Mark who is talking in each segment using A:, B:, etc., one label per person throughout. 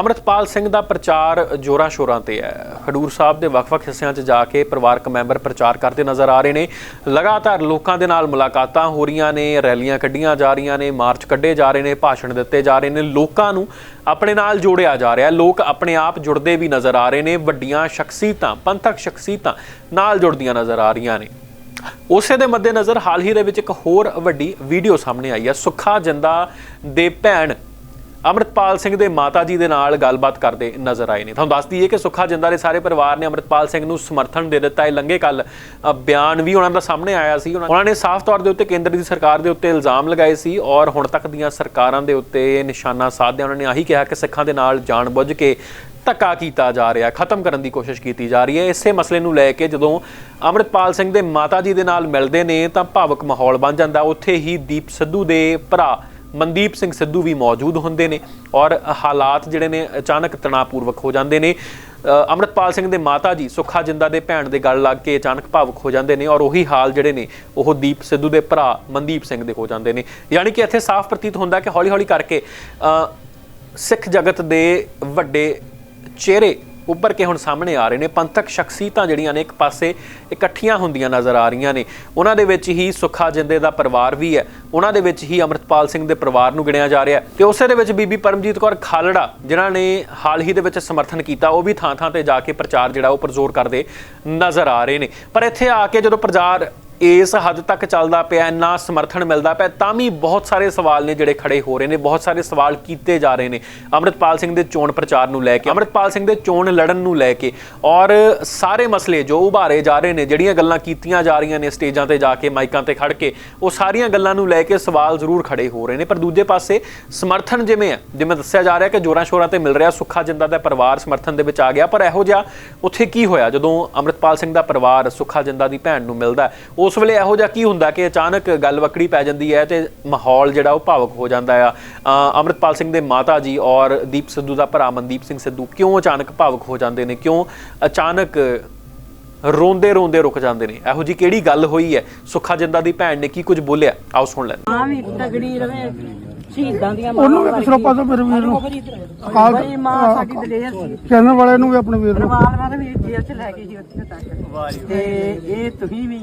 A: ਅਮਰਤਪਾਲ ਸਿੰਘ ਦਾ ਪ੍ਰਚਾਰ ਜੋਰਾਂ ਸ਼ੋਰਾਂ ਤੇ ਹੈ। ਹਡੂਰ ਸਾਹਿਬ ਦੇ ਵੱਖ-ਵੱਖ ਹਿੱਸਿਆਂ 'ਚ ਜਾ ਕੇ ਪਰਿਵਾਰਕ ਮੈਂਬਰ ਪ੍ਰਚਾਰ ਕਰਦੇ ਨਜ਼ਰ ਆ ਰਹੇ ਨੇ। ਲਗਾਤਾਰ ਲੋਕਾਂ ਦੇ ਨਾਲ ਮੁਲਾਕਾਤਾਂ ਹੋ ਰਹੀਆਂ ਨੇ, ਰੈਲੀਆਂ ਕੱਢੀਆਂ ਜਾ ਰਹੀਆਂ ਨੇ, ਮਾਰਚ ਕੱਢੇ ਜਾ ਰਹੇ ਨੇ, ਭਾਸ਼ਣ ਦਿੱਤੇ ਜਾ ਰਹੇ ਨੇ। ਲੋਕਾਂ ਨੂੰ ਆਪਣੇ ਨਾਲ ਜੋੜਿਆ ਜਾ ਰਿਹਾ। ਲੋਕ ਆਪਣੇ ਆਪ ਜੁੜਦੇ ਵੀ ਨਜ਼ਰ ਆ ਰਹੇ ਨੇ। ਵੱਡੀਆਂ ਸ਼ਖਸੀਅਤਾਂ, ਪੰਥਕ ਸ਼ਖਸੀਅਤਾਂ ਨਾਲ ਜੁੜਦੀਆਂ ਨਜ਼ਰ ਆ ਰਹੀਆਂ ਨੇ। ਉਸੇ ਦੇ ਮੱਦੇਨਜ਼ਰ ਹਾਲ ਹੀ ਦੇ ਵਿੱਚ ਇੱਕ ਹੋਰ ਵੱਡੀ ਵੀਡੀਓ ਸਾਹਮਣੇ ਆਈ ਹੈ। ਸੁੱਖਾ ਜੰਦਾ ਦੇ ਭੈਣ ਅਮਰਤਪਾਲ ਸਿੰਘ ਦੇ ਮਾਤਾ ਜੀ ਦੇ ਨਾਲ ਗੱਲਬਾਤ ਕਰਦੇ ਨਜ਼ਰ ਆਏ ਨੇ। ਤੁਹਾਨੂੰ ਦੱਸ ਦਈਏ ਕਿ ਸੁੱਖਾ ਜਿੰਦਾ ਦੇ ਸਾਰੇ ਪਰਿਵਾਰ ਨੇ ਅਮਰਤਪਾਲ ਸਿੰਘ ਨੂੰ ਸਮਰਥਨ ਦੇ ਦਿੱਤਾ। ਹੈ ਲੰਗੇ ਕੱਲ ਬਿਆਨ ਵੀ ਉਹਨਾਂ ਦਾ ਸਾਹਮਣੇ ਆਇਆ ਸੀ। ਉਹਨਾਂ ਉਹਨਾਂ ਨੇ ਸਾਫ਼ ਤੌਰ ਦੇ ਉੱਤੇ ਕੇਂਦਰ ਦੀ ਸਰਕਾਰ ਦੇ ਉੱਤੇ ਇਲਜ਼ਾਮ ਲਗਾਏ ਸੀ ਔਰ ਹੁਣ ਤੱਕ ਦੀਆਂ ਸਰਕਾਰਾਂ ਦੇ ਉੱਤੇ ਨਿਸ਼ਾਨਾ ਸਾਧਿਆ ਉਹਨਾਂ ਨੇ ਆਹੀ ਕਿਹਾ ਕਿ ਸਿੱਖਾਂ ਦੇ ਨਾਲ ਜਾਣਬੁੱਝ ਕੇ ਧੱਕਾ ਕੀਤਾ ਜਾ ਰਿਹਾ, ਖਤਮ ਕਰਨ ਦੀ ਕੋਸ਼ਿਸ਼ ਕੀਤੀ ਜਾ ਰਹੀ ਹੈ। ਇਸੇ ਮਸਲੇ ਨੂੰ ਲੈ ਕੇ ਜਦੋਂ ਅਮਰਿਤਪਾਲ ਸਿੰਘ ਦੇ ਮਾਤਾ ਜੀ ਦੇ ਨਾਲ ਮਿਲਦੇ ਨੇ ਤਾਂ ਭਾਵਕ ਮਾਹੌਲ ਬਣ ਜਾਂਦਾ। ਉੱਥੇ ਹੀ ਦੀਪ ਸਿੱਧੂ ਦੇ ਭਰਾ ਮਨਦੀਪ ਸਿੰਘ ਸਿੱਧੂ ਵੀ ਮੌਜੂਦ ਹੁੰਦੇ ਨੇ ਔਰ ਹਾਲਾਤ ਜਿਹੜੇ ਨੇ ਅਚਾਨਕ ਤਣਾਅਪੂਰਵਕ ਹੋ ਜਾਂਦੇ ਨੇ। ਅ, ਅੰਮ੍ਰਿਤਪਾਲ ਸਿੰਘ ਦੇ ਮਾਤਾ ਜੀ ਸੁੱਖਾ ਜਿੰਦਾ ਦੇ ਭੈਣ ਦੇ ਗੱਲ ਲੱਗ ਕੇ ਅਚਾਨਕ ਭਾਵੁਕ ਹੋ ਜਾਂਦੇ ਨੇ ਔਰ ਉਹੀ ਹਾਲ ਜਿਹੜੇ ਨੇ ਉਹ ਦੀਪ ਸਿੱਧੂ ਦੇ ਭਰਾ ਮਨਦੀਪ ਸਿੰਘ ਦੇ ਹੋ ਜਾਂਦੇ ਨੇ। ਯਾਨੀ ਕਿ ਇੱਥੇ ਸਾਫ਼ ਪ੍ਰਤੀਤ ਹੁੰਦਾ ਕਿ ਹੌਲੀ-ਹੌਲੀ ਕਰਕੇ ਸਿੱਖ ਜਗਤ ਦੇ ਵੱਡੇ ਚਿਹਰੇ ਉੱਭਰ ਕੇ ਹੁਣ ਸਾਹਮਣੇ ਆ ਰਹੇ ਨੇ। ਪੰਥਕ ਸ਼ਖਸੀਅਤਾਂ ਜਿਹੜੀਆਂ ਨੇ ਇੱਕ ਪਾਸੇ ਇਕੱਠੀਆਂ ਹੁੰਦੀਆਂ ਨਜ਼ਰ ਆ ਰਹੀਆਂ ਨੇ। ਉਹਨਾਂ ਦੇ ਵਿੱਚ ਹੀ ਸੁੱਖਾ ਜਿੰਦੇ ਦਾ ਪਰਿਵਾਰ ਵੀ ਹੈ। ਉਹਨਾਂ ਦੇ ਵਿੱਚ ਹੀ ਅਮਰਤਪਾਲ ਸਿੰਘ ਦੇ ਪਰਿਵਾਰ ਨੂੰ ਗਿਣਿਆ ਜਾ ਰਿਹਾ ਹੈ। ਤੇ ਉਸੇ ਦੇ ਵਿੱਚ ਬੀਬੀ ਪਰਮਜੀਤ ਕੌਰ ਖਾਲੜਾ, ਜਿਨ੍ਹਾਂ ਨੇ ਹਾਲ ਹੀ ਦੇ ਵਿੱਚ ਸਮਰਥਨ ਕੀਤਾ, ਉਹ ਵੀ ਥਾਂ-ਥਾਂ ਤੇ ਜਾ ਕੇ ਪ੍ਰਚਾਰ ਜਿਹੜਾ ਉਹ ਪਰਜ਼ੋਰ ਕਰਦੇ ਨਜ਼ਰ ਆ ਰਹੇ ਨੇ। ਪਰ ਇੱਥੇ ਆ ਕੇ ਜਦੋਂ ਪ੍ਰਚਾਰ ਇਸ ਹੱਦ ਤੱਕ ਚੱਲਦਾ ਪਿਆ, ਇੰਨਾ ਸਮਰਥਨ ਮਿਲਦਾ ਪਿਆ, ਤਾਂ ਵੀ ਬਹੁਤ ਸਾਰੇ ਸਵਾਲ ਨੇ ਜਿਹੜੇ ਖੜੇ ਹੋ ਰਹੇ ਨੇ, ਬਹੁਤ ਸਾਰੇ ਸਵਾਲ ਕੀਤੇ ਜਾ ਰਹੇ ਨੇ, ਅਮਰਿਤਪਾਲ ਸਿੰਘ ਦੇ ਚੋਣ ਪ੍ਰਚਾਰ ਨੂੰ ਲੈ ਕੇ, ਅਮਰਿਤਪਾਲ ਸਿੰਘ ਦੇ ਚੋਣ ਲੜਨ ਨੂੰ ਲੈ ਕੇ, ਔਰ ਸਾਰੇ ਮਸਲੇ ਜੋ ਉਭਾਰੇ ਜਾ ਰਹੇ ਨੇ, ਜਿਹੜੀਆਂ ਗੱਲਾਂ ਕੀਤੀਆਂ ਜਾ ਰਹੀਆਂ ਨੇ ਸਟੇਜਾਂ ਤੇ ਜਾ ਕੇ, ਮਾਈਕਾਂ ਤੇ ਖੜ ਕੇ, ਉਹ ਸਾਰੀਆਂ ਗੱਲਾਂ ਨੂੰ ਲੈ ਕੇ ਸਵਾਲ ਜ਼ਰੂਰ ਖੜੇ ਹੋ ਰਹੇ ਨੇ, ਪਰ ਦੂਜੇ ਪਾਸੇ ਸਮਰਥਨ ਜਿਵੇਂ ਹੈ, ਜਿਵੇਂ ਦੱਸਿਆ ਜਾ ਰਿਹਾ ਕਿ ਜੋਰਾਂ ਸ਼ੋਰਾਂ ਤੇ ਮਿਲ ਰਿਹਾ, ਸੁੱਖਾ ਜਿੰਦਾ ਦਾ ਪਰਿਵਾਰ ਸਮਰਥਨ ਦੇ ਵਿੱਚ ਆ ਗਿਆ, ਪਰ ਇਹੋ ਜਿਹਾ ਉੱਥੇ ਕੀ ਹੋਇਆ? ਜਦੋਂ ਅਮਰਿਤਪਾਲ ਸਿੰਘ ਦਾ ਪਰਿਵਾਰ ਸੁੱਖਾ ਜਿੰਦਾ ਦੀ ਭੈਣ ਨੂੰ ਮਿਲਦਾ ਉਹ ਉਸ ਵੇਲੇ ਇਹੋ ਜਿਹਾ ਕੀ ਹੁੰਦਾ ਕਿ ਅਚਾਨਕ ਗੱਲ ਵਕੜੀ ਪੈ ਜਾਂਦੀ ਹੈ ਤੇ ਮਾਹੌਲ ਜਿਹੜਾ ਉਹ ਭਾਵਕ ਹੋ ਜਾਂਦਾ ਆ। ਅਮਰਿਤਪਾਲ ਸਿੰਘ ਦੇ ਮਾਤਾ ਜੀ ਔਰ ਦੀਪ ਸਿੱਧੂ ਦਾ ਭਰਾ ਮਨਦੀਪ ਸਿੰਘ ਸਿੱਧੂ ਕਿਉਂ ਅਚਾਨਕ ਭਾਵਕ ਹੋ ਜਾਂਦੇ ਨੇ? ਕਿਉਂ ਅਚਾਨਕ ਰੋਂਦੇ ਰੋਂਦੇ ਰੁਕ ਜਾਂਦੇ ਨੇ? ਇਹੋ ਜੀ ਕਿਹੜੀ ਗੱਲ ਹੋਈ ਹੈ? ਸੁੱਖਾ ਜਿੰਦਾ ਦੀ ਭੈਣ ਨੇ ਕੀ ਕੁਝ ਬੋਲਿਆ? ਆਓ ਸੁਣ ਲੈਂਦੇ
B: ਮਾਂ ਵੀ ਤਗੜੀ ਰਵੇ ਸ਼ਹੀਦਾਂ ਦੀਆਂ
C: ਉਹਨੂੰ ਵੀ ਪਿਛਲੇ ਪਾਸੋਂ ਮੇਰੇ ਵੀਰ ਨੂੰ। ਅਕਾਲ
B: ਬੜੀ ਮਾਂ ਸਾਡੀ ਦਲੇਰ ਸੀ।
C: ਚੈਨਲ ਵਾਲੇ ਨੂੰ ਵੀ ਆਪਣੇ ਵੀਰ ਨੂੰ।
B: ਪਰਿਵਾਰ ਵਾਲੇ ਵੀ ਜੇਲ੍ਹ ਚ ਲੈ ਗਏ ਸੀ ਉੱਥੇ ਤੱਕ। ਤੇ ਇਹ ਤੁਸੀਂ ਵੀ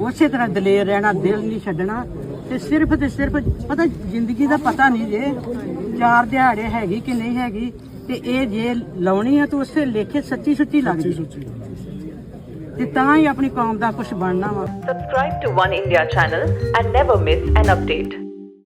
B: ਉਸੇ ਤਰ੍ਹਾਂ ਦਲੇਰ ਰਹਿਣਾ ਦਿਲ ਨਹੀਂ ਛੱਡਣਾ ਤੇ ਸਿਰਫ ਤੇ ਸਿਰਫ ਪਤਾ ਜ਼ਿੰਦਗੀ ਦਾ ਪਤਾ ਨਹੀਂ ਜੇ ਚਾਰ ਦਿਹਾੜੇ ਹੈਗੀ ਕਿ ਨਹੀਂ ਹੈਗੀ ਤੇ ਇਹ ਜੇ ਲਾਉਣੀ ਆ ਤਾਂ ਉਸੇ ਲੇਖੇ ਸੱਚੀ ਸੁੱਚੀ ਲੱਗਦੀ। ਤੇ ਤਾਂ ਹੀ ਆਪਣੀ ਕੌਮ ਦਾ ਕੁਝ ਬਣਨਾ ਵਾ।
D: Subscribe to One India channel and never miss an update.